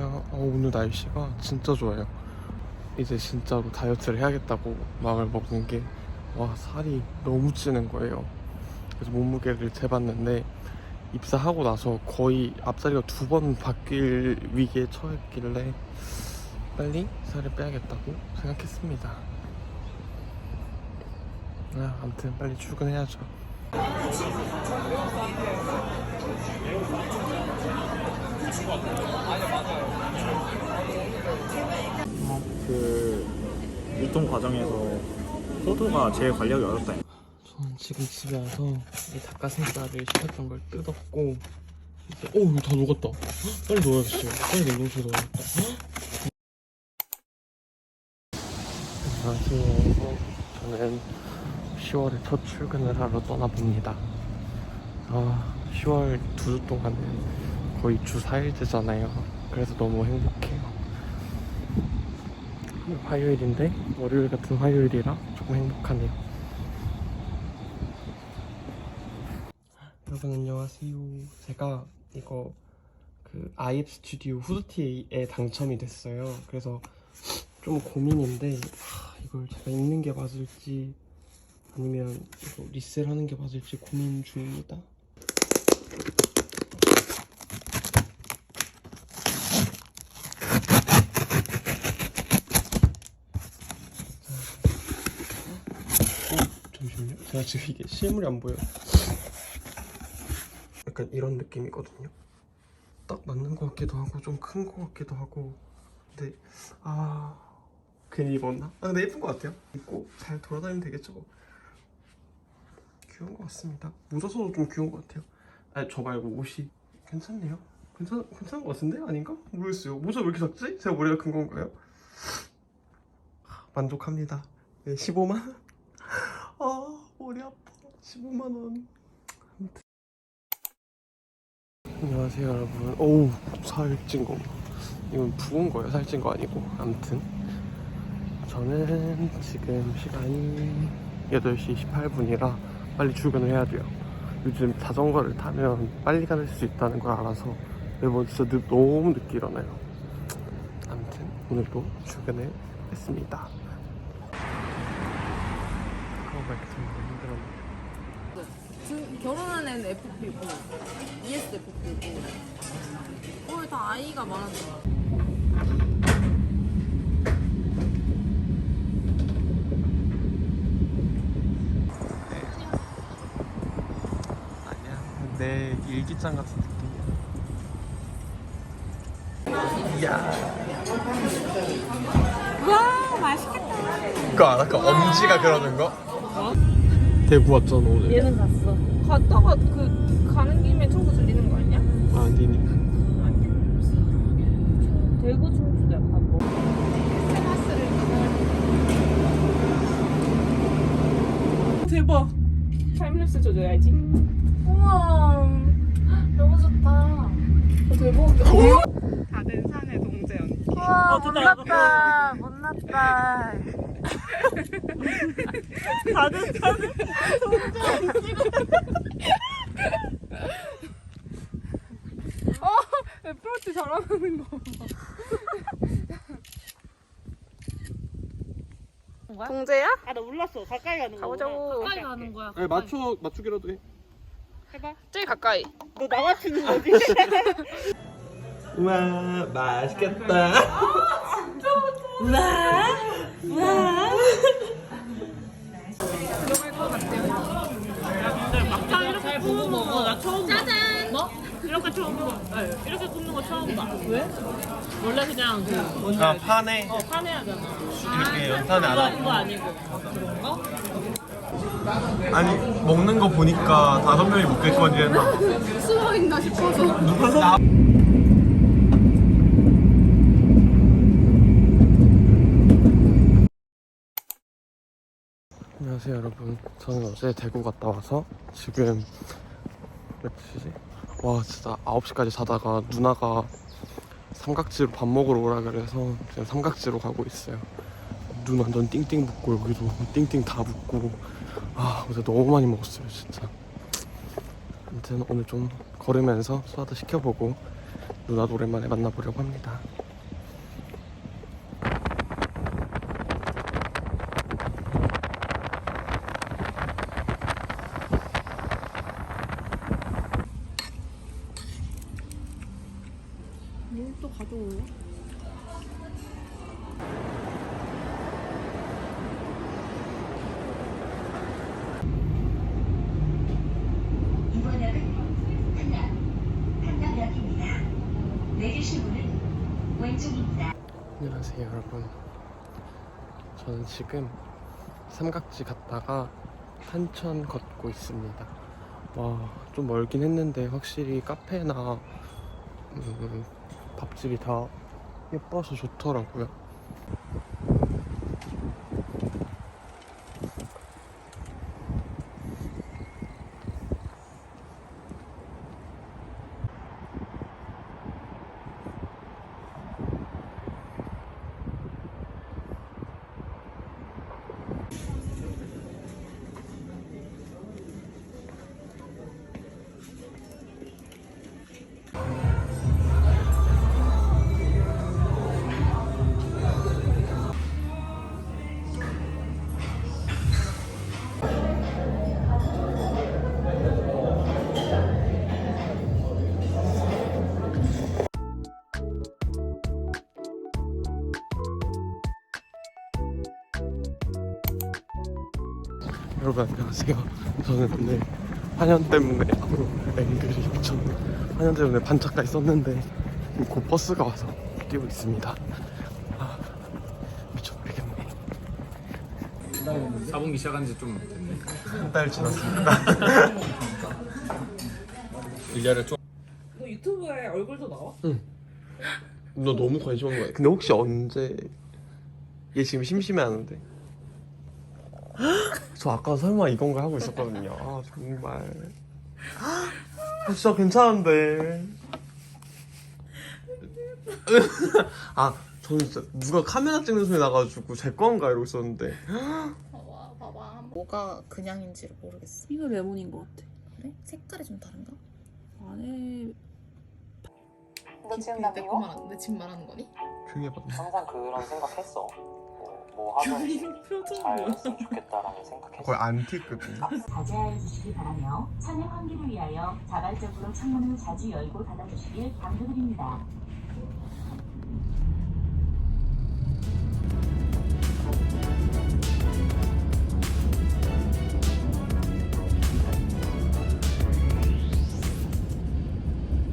안녕하세요. 어, 오늘 날씨가 진짜 좋아요. 이제 진짜로 다이어트를 해야겠다고 마음을 먹은 게, 와, 살이 너무 찌는 거예요. 그래서 몸무게를 재봤는데, 입사하고 나서 거의 앞자리가 두 번 바뀔 위기에 처했길래, 빨리 살을 빼야겠다고 생각했습니다. 아, 아무튼 빨리 출근해야죠. 그 유통 과정에서 포도가 제일 관리하기 어렵다. 저는 지금 집에 와서 이 닭가슴살을 시켰던 걸 뜯었고 이제 오 이거 다 녹았다 헉, 빨리 넣어야지 빨리 냉동실에 넣어야겠다 헉. 안녕하세요 저는 10월에 첫 출근을 하러 떠나봅니다 아 10월 두 주 동안은 거의 주 4일째잖아요 그래서 너무 행복해요 화요일인데 월요일 같은 화요일이라 조금 행복하네요 여러분 안녕하세요. 제가 이거 그 아이앱 스튜디오 후드티에 당첨이 됐어요. 그래서 좀 고민인데 하, 이걸 제가 입는 게 맞을지 아니면 리셀하는 게 맞을지 고민 중입니다. 어, 제가 지금 이게 실물이 안 보여. 약간 이런 느낌이거든요. 딱 맞는 것 같기도 하고 좀 큰 것 같기도 하고 근데 아 괜히 입었나? 아 근데 예쁜 것 같아요. 입고 잘 돌아다니면 되겠죠. 뭐. 귀여운 것 같습니다. 묻어서도 좀 귀여운 것 같아요. 아니 저 말고 옷이 괜찮네요. 괜찮 괜찮은 것 같은데 아닌가? 모르겠어요. 모자 왜 이렇게 작지? 제가 머리가 큰 건가요? 하, 만족합니다. 네, 15만 원. 아 머리 아파. 15만 원. 안녕하세요 여러분. 어우 살찐 거. 이건 부은 거예요 살찐 거 아니고. 아무튼. 저는 지금 시간이 8시 18분이라 빨리 출근을 해야 돼요. 요즘 자전거를 타면 빨리 갈 수 있다는 걸 알아서 매번 진짜 늦, 너무 늦게 일어나요. 아무튼 오늘도 출근을 했습니다 어, 마이크 듣는데 힘들었네 그 결혼한 애는 FP고 ESFP고. 거의 다 아이가 많았어 아니야 내 일기장 같은 느낌이야. 이야 와 맛있겠다. 그거 알아? 그 엄지가 그러는 거? 대구 왔잖아 오늘. 얘는 갔어. 갔다가 그 가는 김에 청구 들리는 거 아니야? 아니니까 대구 청주도 약간 뭐. 대박. 타임랩스 줘줘야지. 우와. 너무 좋다. 대박이야 다된 산의 동재 언니. 우와 못났다. 못났다 다된 산의 애플워치 자랑하는 거 동재야? 아 나 몰랐어. 가까이 가는 거. 가보자고 가까이 가는 거야 아니 맞춰 맞추기라도 해 해봐. 제일 가까이 너 나 맞추는 거지? 우와 맛있겠다 이렇게 보고 먹어. 나 처음 봐. 짜잔. 뭐? 이렇게 처음 봐. 네, 이렇게 굽는 거 처음 봐. 왜? 원래 그냥 그 뭔지 아 알지? 판에 어 파내야잖아. 이렇게 연탄에 안 하고 그거 아니고 거? 아니 먹는 거 보니까 다섯 명이 먹겠거니 했나 숨어 있나 싶어서 누가 안녕하세요 여러분 저는 어제 대구 갔다 와서 지금 몇 시지? 와 진짜 9시까지 자다가 누나가 삼각지로 밥 먹으러 오라 그래서 지금 삼각지로 가고 있어요 눈 완전 띵띵 붓고 여기도 띵띵 다 붓고 아 어제 너무 많이 먹었어요 진짜 아무튼 오늘 좀 걸으면서 수화도 시켜보고 누나도 오랜만에 만나보려고 합니다. 왼쪽입니다. 안녕하세요 여러분. 저는 지금 삼각지 갔다가 탄천 걷고 있습니다. 와, 좀 멀긴 했는데 확실히 카페나 음, 밥집이 다 예뻐서 좋더라고요. 여러분 안녕하세요. 저는 오늘 한연 때문에 앞으로 앵글이 저는 한연 때문에 반짝가 있었는데 곧 버스가 와서 뛰고 있습니다. 아, 미쳐버리겠네. 4분기 시작한 지 좀 됐네. 한 달 지났습니다. 일년에 좀 너 유튜브에 얼굴도 나와? 너 너무 관심 없는 거야. 근데 혹시 언제 얘 지금 심심해하는데? 저 아까 설마 이건가 하고 있었거든요. 아 정말. 아, 진짜 괜찮은데. 아 저는 진짜 누가 카메라 찍는 소리 나가지고 제 건가 이러고 있었는데. 봐봐 봐봐 뭐가 그냥인지를 모르겠어 이거 레몬인 것 같아. 그래? 색깔이 좀 다른가? 안에 너 지금 나 미워? 내 지금 말하는 거니? 조용히 해봐. 항상 그런 생각했어. 뭐, 표정 잘 했으면 좋겠다라는 생각했어. 거의 안티급이네. 자제하여 주시기 바라며 차량 환기를 위하여 자발적으로 창문을 자주 열고 닫아주시길 당부드립니다.